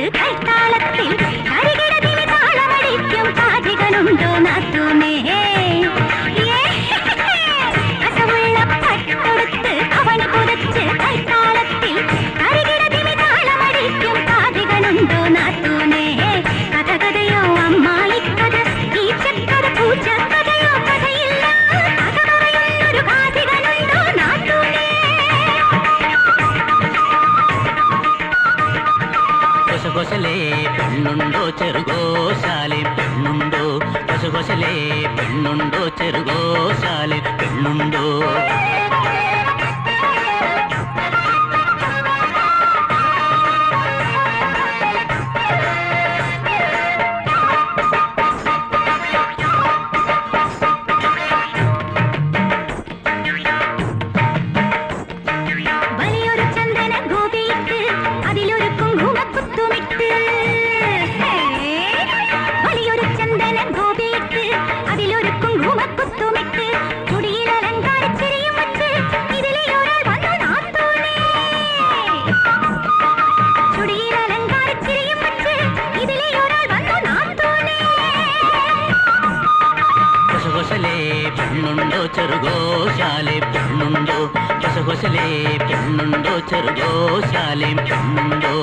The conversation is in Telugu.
தாளத்தில் அருகே గొసగొసలే పెన్నుండో చెరుగోసాలి. పెన్నుండో గొసగొసలే పెన్నుండో చెరుగోసాలి. పెన్నుండో പെണ്ണുണ്ടോ ചെറുഗോശാലെ പെണ്ണുണ്ടോ കൊശകൊശലേ പെണ്ണുണ്ടോ ചെറുഗോശാലെ പെണ്ണുണ്ടോ